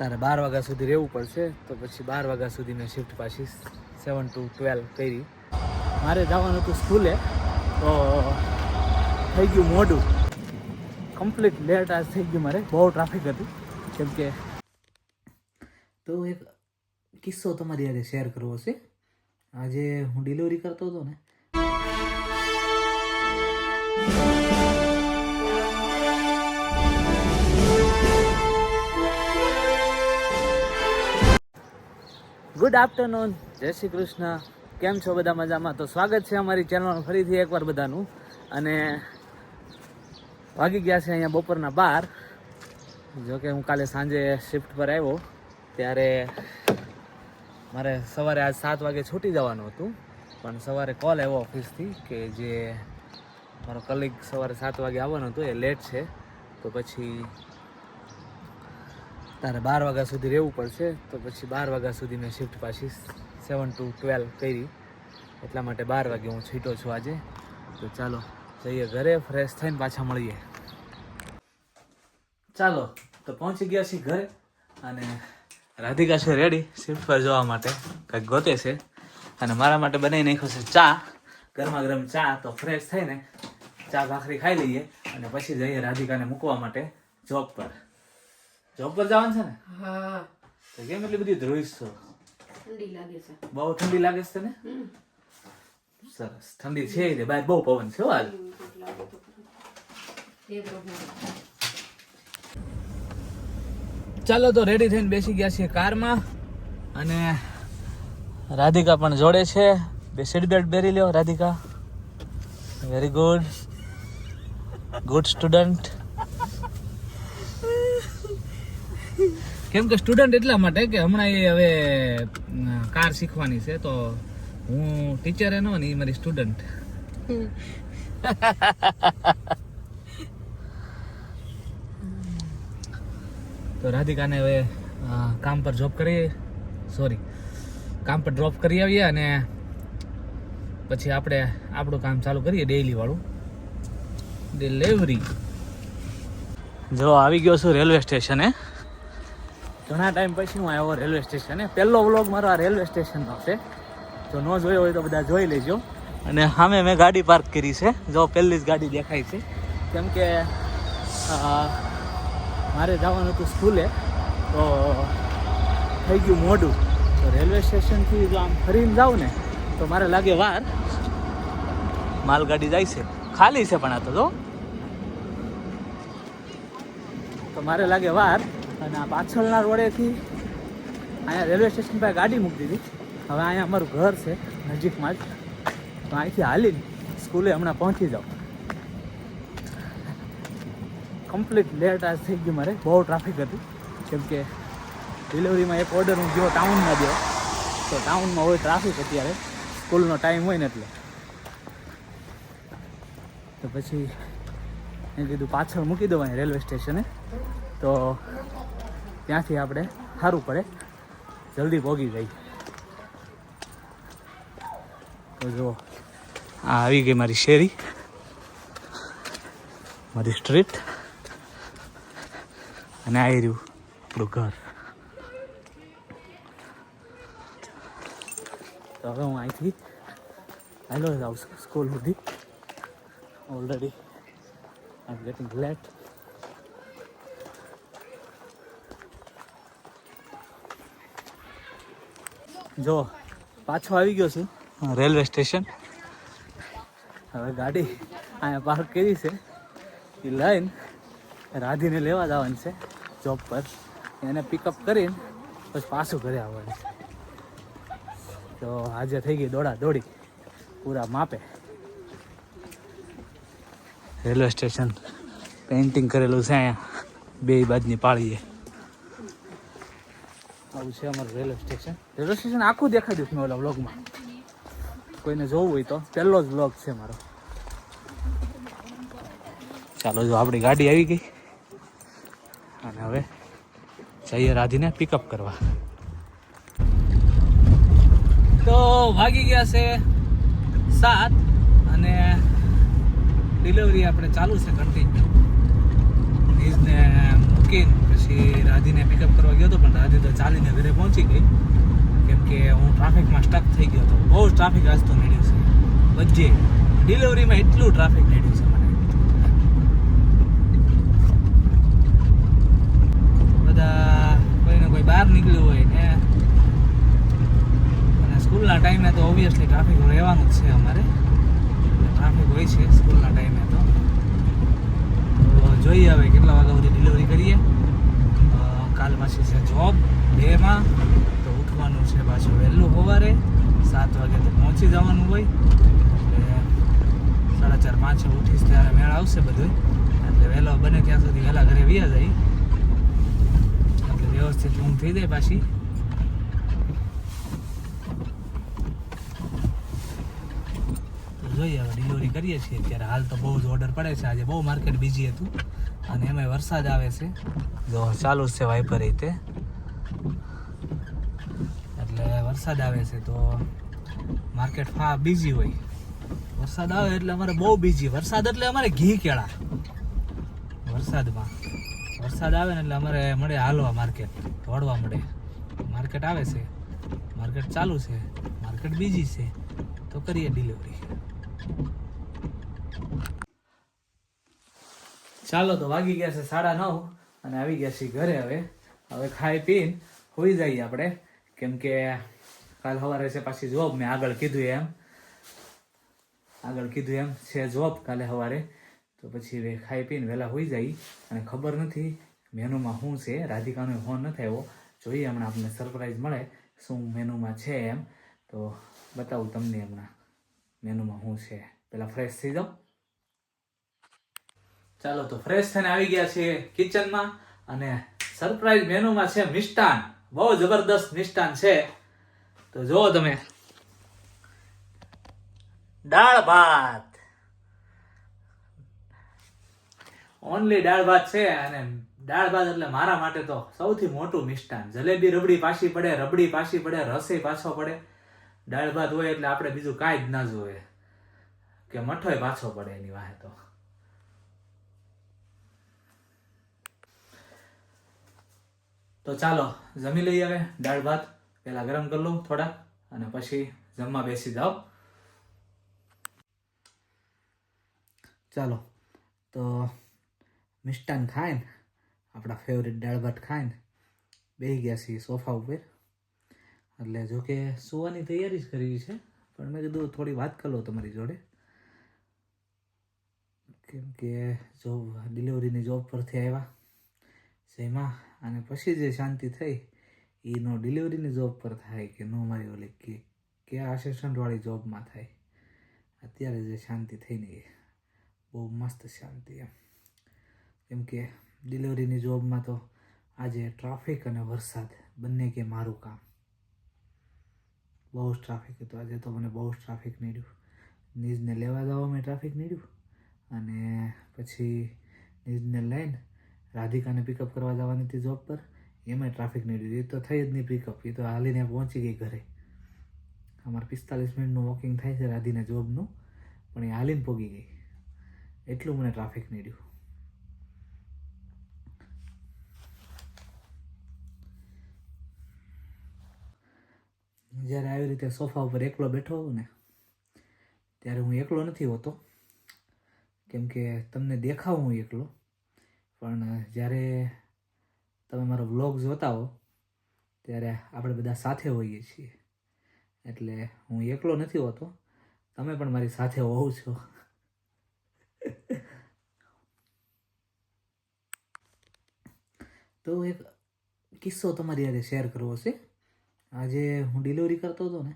તારે બાર વાગ્યા સુધી રહેવું પડશે, તો પછી બાર વાગ્યા સુધી મેં શિફ્ટ પાછી સેવન ટુ ટ્વેલ્વ કરી. મારે જવાનું હતું સ્કૂલે, તો થઈ ગયું મોડું. કમ્પ્લીટ લેટ આજ થઈ ગયું મારે. બહુ ટ્રાફિક હતું, કેમ કે તો એક કિસ્સો તમારી યારે શેર કરવો છે. આજે હું ડિલિવરી કરતો હતો ને. ગુડ આફ્ટરનૂન જય શ્રી કૃષ્ણ. કેમ છો બધા મજામાં? તો સ્વાગત છે અમારી ચેનલમાં ફરીથી એકવાર બધાનું. અને વાગી ગયા છે અહીંયા બપોરના બાર. જોકે હું કાલે સાંજે શિફ્ટ પર આવ્યો. ત્યારે મારે સવારે આજ સાત વાગે છૂટી જવાનું હતું. પણ સવારે કોલ આવ્યો ઓફિસથી કે જે મારો કલીગ સવારે સાત વાગે આવવાનું હતું, એ લેટ છે. તો પછી તારે બાર વાગ્યા સુધી રહેવું પડશે, તો પછી બાર વાગ્યા સુધી મેં શિફ્ટ પાછી સેવન ટુ ટ્વેલ્વ કરી. એટલા માટે બાર વાગે હું છીટો છું આજે. તો ચાલો, જઈએ ઘરે ફ્રેશ થઈને પાછા મળીએ. ચાલો, તો પહોંચી ગયા છીએ ઘરે અને રાધિકા છે રેડી શિફ્ટ પર જવા માટે. કંઈક ગોતે છે. અને મારા માટે બનાવી નાખ્યો છે ચા. ગરમા ગરમ ચા, તો ફ્રેશ થઈને ચા ભાખરી ખાઈ લઈએ અને પછી જઈએ રાધિકાને મૂકવા માટે જોબ પર. જોબ પર જવાનું છે ને? હા. તો કેમ એટલી બધી ધ્રુવીશ છો? ઠંડી લાગે છે. બહુ ઠંડી લાગે છે તને? સરસ. ઠંડી છે રે બહાર બહુ પવન છે હો આજ પ્રભુ. ચાલો તો રેડી થઈને બેસી ગયા છીએ કારમાં અને રાધિકા પણ જોડે છે. બે સીટ બેલ્ટ પહેરી લ્યો Radhika. Very good good student કેમ કે સ્ટુડન્ટ એટલા માટે કે હમણાં એ હવે કાર શીખવાની છે તો હું ટીચર એનો ને એ મારી સ્ટુડન્ટ તો રાધિકાને હવે કામ પર જોબ કરી સોરી કામ પર ડ્રોપ કરી આવીએ અને પછી આપણે આપણું કામ ચાલુ કરીએ ડેઇલી વાળું. ડિલિવરી જો આવી ગયો છું રેલવે સ્ટેશને. ઘણા ટાઈમ પછી હું આવ્યો રેલવે સ્ટેશને. પહેલો વ્લોગ મારો આ રેલવે સ્ટેશનનો છે. જો ન જોયો હોય તો બધા જોઈ લેજો. અને સામે મેં ગાડી પાર્ક કરી છે. જો પહેલી જ ગાડી દેખાય છે. કેમ કે મારે જવાનું હતું સ્કૂલે, તો થઈ ગયું મોડું. તો રેલવે સ્ટેશનથી જો આમ ફરીને જાઉં ને, તો મારે લાગે વાર. માલગાડી જાય છે. ખાલી છે પણ આ તો જો. તો મારે લાગે વાર. અને આ પાછળના રોડેથી અહીંયા રેલવે સ્ટેશન પાસે ગાડી મૂકી દીધી. હવે અહીંયા અમારું ઘર છે, નજીકમાં જ. તો અહીંથી હાલીને સ્કૂલે હમણાં પહોંચી જાઉં કમ્પ્લીટ લેટ આજ થઈ ગયું મારે. બહુ ટ્રાફિક હતું. કેમ કે ડિલિવરીમાં એક ઓર્ડર હું ગયો ટાઉનમાં ગયો. તો ટાઉનમાં હોય ટ્રાફિક અત્યારે. સ્કૂલનો ટાઈમ હોય ને એટલે. તો પછી મેં કીધું પાછળ મૂકી દઉં અહીં રેલવે સ્ટેશને. તો ત્યાંથી આપણે સારું પડે. જલ્દી પહોંચી જાય. તો જુઓ, આ આવી ગઈ મારી શેરી. મારી સ્ટ્રીટ અને આવી રહ્યું આપણું ઘર. તો હવે હું અહીંથી હાલો જાઉં સ્કૂલ સુધી. Already I am getting late જો પાછો આવી ગયો છું. Railway station. હવે ગાડી અહીંયા પાર્ક કરી છે. એ લઈને રાધીને લેવા જવાની છે જોબ પર. એને પિકઅપ કરીને પછી પાછું ઘરે આવવાનું છે. તો આજે થઈ ગઈ દોડા દોડી. પૂરા માપે. Railway station. પેઇન્ટિંગ કરેલું છે અહીંયા. બે બાજની પાળીએ. આવું છે અમારું રેલવે સ્ટેશન. રેલવે સ્ટેશન આખું દેખાઈ દઉં મેં ઓલા વ્લોગમાં. કોઈને જોવું હોય તો. પહેલો જ વ્લોગ છે મારો. ચાલો જો આપણી ગાડી આવી ગઈ. અને હવે જઈએ રાધીને પિકઅપ કરવા. તો ભાગી ગયા છે સાત અને ડિલિવરી આપણે ચાલુ છે કન્ટિન્યુ મૂકી મૂકીને પછી રાધીને પિકઅપ કરવા ગયો હતો, પણ રાધી તો ચાલીને ઘરે પહોંચી ગઈ. કેમ કે હું ટ્રાફિકમાં સ્ટક થઈ ગયો હતો. બહુ જ ટ્રાફિક આજ તો નડ્યું છે. બધે ડિલિવરીમાં એટલું ટ્રાફિક નડ્યું છે મને. બધા કોઈને કોઈ બહાર નીકળ્યું હોય ને. અને સ્કૂલના ટાઈમે તો ઓબ્વિયસલી ટ્રાફિક રહેવાનું જ છે અમારે. ટ્રાફિક હોય છે સ્કૂલના ટાઈમે તો. જોઈએ હવે કેટલા વાગ્યા સુધી ડિલિવરી કરીએ. કાલ પાછી છે જોબ બેમાં તો ઉઠવાનું છે પાછું વહેલું સવારે. સાત વાગે તો પહોંચી જવાનું હોય. એટલે સાડા ચાર, પાંચ ઉઠીશ ત્યારે મેળ આવશે બધું એટલે વહેલો બને ત્યાં સુધી વહેલા ઘરે વ્યા જાય. એટલે વ્યવસ્થિત ઊંઘ થઈ જાય પાછી. જોઈએ, હવે ડિલિવરી કરીએ છીએ. અત્યારે હાલ તો બહુ જ ઓર્ડર પડે છે. આજે બહુ માર્કેટ બીજી હતું. અને એમાંય વરસાદ આવે છે. જો ચાલુ જ છે વાઇપર રીતે એટલે વરસાદ આવે છે તો માર્કેટ ફા બીજી હોય. વરસાદ આવે એટલે અમારે બહુ બીજી વરસાદ એટલે અમારે ઘી કેળા. વરસાદમાં. વરસાદ આવે ને એટલે અમારે મળે હાલવા માર્કેટ દોડવા મળે. માર્કેટ આવે છે. માર્કેટ ચાલુ છે. માર્કેટ બીજી છે. તો કરીએ ડિલિવરી ચાલો તો વાગી ગયા છે સાડા નવ અને આવી ગયા છીએ ઘરે હવે. હવે ખાઈ પીને હોઈ જઈએ આપણે. કેમ કે કાલ સવારે છે પાછી જોબ મેં આગળ કીધું એમ. આગળ કીધું એમ છે જોબ કાલે સવારે. તો પછી હવે ખાઈ પીને વહેલા હોઈ જાય અને ખબર નથી મેનુમાં શું છે. રાધિકાનો ફોન નથી આવ્યો. જોઈએ હમણાં આપણને સરપ્રાઈઝ મળે શું મેનુમાં છે એમ. તો બતાવું તમને હમણાં મેનુમાં શું છે. પહેલાં ફ્રેશ થઈ જાઓ. ચાલો તો ફ્રેશ થઈને આવી ગયા છીએ કિચનમાં અને સરપ્રાઈઝ મેનુમાં છે મિષ્ટાન. બહુ જબરદસ્ત મિષ્ટાન છે. તો જુઓ તમે. દાળ ભાત. ઓનલી દાળ ભાત છે અને દાળ ભાત એટલે મારા માટે તો સૌથી મોટું મિષ્ટાન. જલેબી રબડી પાછી પડે, રબડી પાછી પડે, રસે પાછો પડે. દાળ ભાત હોય એટલે આપણે બીજું કાંઈ જ ના જોઈએ. કે મઠોય પાછો પડે એની વાહે તો. તો ચાલો, જમી લઈએ હવે, દાળ ભાત પહેલાં ગરમ કરી લઉં થોડા અને પછી જમવા બેસી જાઓ. ચાલો, તો મિષ્ટાન ખાઈને આપણા ફેવરેટ દાળ ભાત ખાઈને બેસી ગયા છીએ સોફા ઉપર. એટલે જો કે સુવાની તૈયારી જ કરી છે, પણ મેં કીધું થોડી વાત કરી લો તમારી જોડે. કેમ કે જોબ ડિલિવરીની જોબ પરથી આવ્યા જેમાં અને પછી જે શાંતિ થઈ, એનો ડિલિવરીની જોબ પર થાય કે નો મારી ઓલી કે કે અસિસ્ટન્ટવાળી જોબમાં થાય. અત્યારે જે શાંતિ થઈ ને એ બહુ મસ્ત શાંતિ એમ. કેમ કે ડિલિવરીની જોબમાં તો આજે ટ્રાફિક અને વરસાદ બંને કે મારું કામ. બહુ ટ્રાફિક હતું. આજે તો મને બહુ ટ્રાફિક નીડ્યું. નીજને લેવા જવામાં ટ્રાફિક નીડ્યું. અને પછી નીજને લઈને રાધિકાને પિકઅપ કરવા જવાની હતી જોબ પર. એમાંય ટ્રાફિક નડ્યું એ તો થઈ જ નહીં પિકઅપ એ તો હાલીને પહોંચી ગઈ ઘરે. અમારે પિસ્તાલીસ મિનિટનું વોકિંગ થાય છે રાધીને જોબનું, પણ એ હાલીને પોગી ગઈ. એટલું મને ટ્રાફિક નડ્યું. જ્યારે આવી રીતે સોફા ઉપર એકલો બેઠો હોઉં ને, ત્યારે હું એકલો નથી હોતો. કેમ કે તમને દેખાવ હું એકલો. પણ જ્યારે તમે મારો વ્લોગ જોતા હો, ત્યારે આપણે બધા સાથે હોઈએ છીએ. એટલે હું એકલો નથી હોતો, તમે પણ મારી સાથે હોવ છો. તો એક કિસ્સો તમારી યારે શેર કરવો છે. આજે હું ડિલિવરી કરતો હતો ને,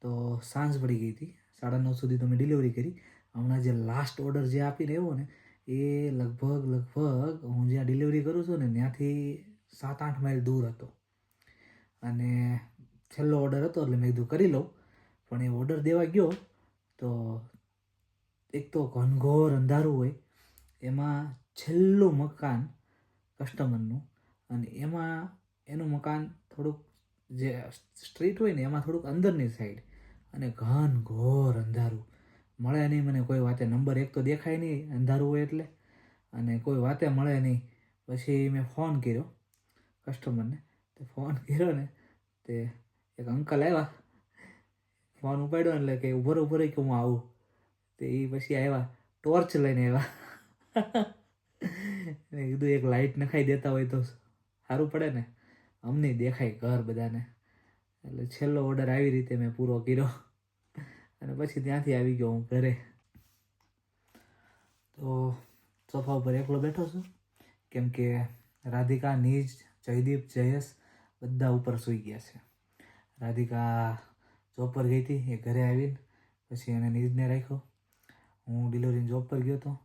તો સાંજ પડી ગઈ હતી. સાડા નવ સુધી તો મેં ડિલિવરી કરી. હમણાં જે લાસ્ટ ઓર્ડર જે આપીને આવ્યો ને એ લગભગ લગભગ હું જ્યાં ડિલિવરી કરું છું ને, ત્યાંથી સાત આઠ માઇલ દૂર હતો. અને છેલ્લો ઓર્ડર હતો એટલે મેં કીધું કરી લઉં. પણ એ ઓર્ડર દેવા ગયો તો એક તો ઘનઘોર અંધારું હોય. એમાં છેલ્લું મકાન કસ્ટમરનું અને એમાં એનું મકાન થોડુંક જે સ્ટ્રીટ હોય ને, એમાં થોડુંક અંદરની સાઈડ અને ઘનઘોર અંધારું. મળે નહીં, મને કોઈ વાતે નંબર એક તો દેખાય નહીં, અંધારું હોય એટલે. અને કોઈ વાતે મળે નહીં. પછી મેં ફોન કર્યો કસ્ટમરને. તે ફોન કર્યો ને, તે એક અંકલ આવ્યા. ફોન ઉપાડ્યો એટલે કે ઊભો ઊભો રહી કે હું આવું. તે એ પછી આવ્યા, ટોર્ચ લઈને આવ્યા. એને કીધું, એક લાઇટ નખાઈ દેતા હોય તો સારું પડે ને. અમને દેખાય ઘર બધાને. એટલે છેલ્લો ઓર્ડર આવી રીતે મેં પૂરો કર્યો. અને પછી ત્યાંથી આવી ગયો હું ઘરે. તો સોફા ઉપર એકલો બેઠો છું. કેમ કે રાધિકા, નીજ, જયદીપ, જયેશ બધા ઉપર સૂઈ ગયા છે. રાધિકા જોબ પર ગઈ હતી, એ ઘરે આવીને પછી એને નીજને રાખ્યો. હું ડિલિવરીની જોબ પર ગયો હતો.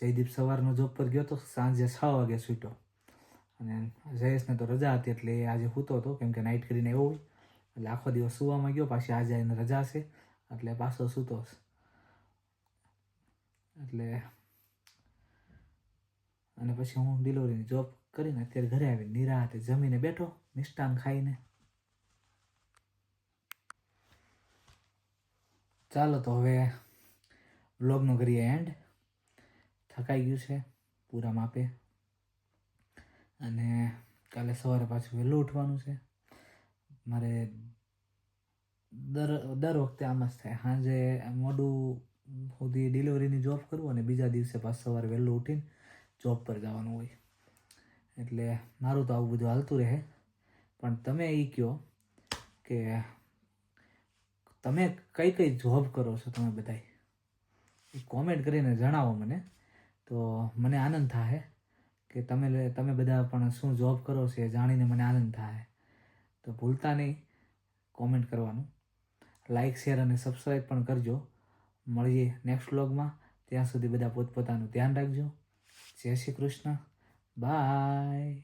જયદીપ સવારનો જોબ પર ગયો હતો, સાંજે છ વાગે છૂટ્યો અને જયેશને તો રજા હતી, એટલે એ આજે સૂતો હતો, કેમ કે નાઇટ કરીને એવો હોય. એટલે આખો દિવસ સુવામાં ગયો, પાછી આજે એને રજા છે એટલે પાછો સૂતોસ એટલે અને પછી હું ડિલિવરીની જોબ કરીને અત્યારે ઘરે આવીને નિરાતે જમીને બેઠો, મિષ્ટાન ખાઈને. ચાલો તો હવે વ્લોગનો કરીએ એન્ડ થકાઈ ગયું છે પૂરા માપે. અને કાલે સવારે પાછું વહેલું ઉઠવાનું છે. મારે દર દર વખતે આમ જ થાય. સાંજે મોડું સુધી ડિલિવરીની જોબ કરું અને બીજા દિવસે પાછ સવારે વહેલું ઉઠીને જોબ પર જવાનું હોય. એટલે મારું તો આવું બધું હાલતું રહે. પણ તમે એ કહો કે તમે કઈ કઈ જોબ કરો છો તમે બધાય? એ કોમેન્ટ કરીને જણાવો મને. તો મને આનંદ થાય કે તમે તમે બધા પણ શું જોબ કરો છો એ જાણીને મને આનંદ થાય તો ભૂલતા નહીં. કોમેન્ટ કરવાનું. લાઇક શેર અને સબસ્ક્રાઈબ પણ કરજો. મળીએ નેક્સ્ટ વ્લોગમાં ત્યાં સુધી બધા પોતપોતાનું ધ્યાન રાખજો. જય શ્રી કૃષ્ણ. બાય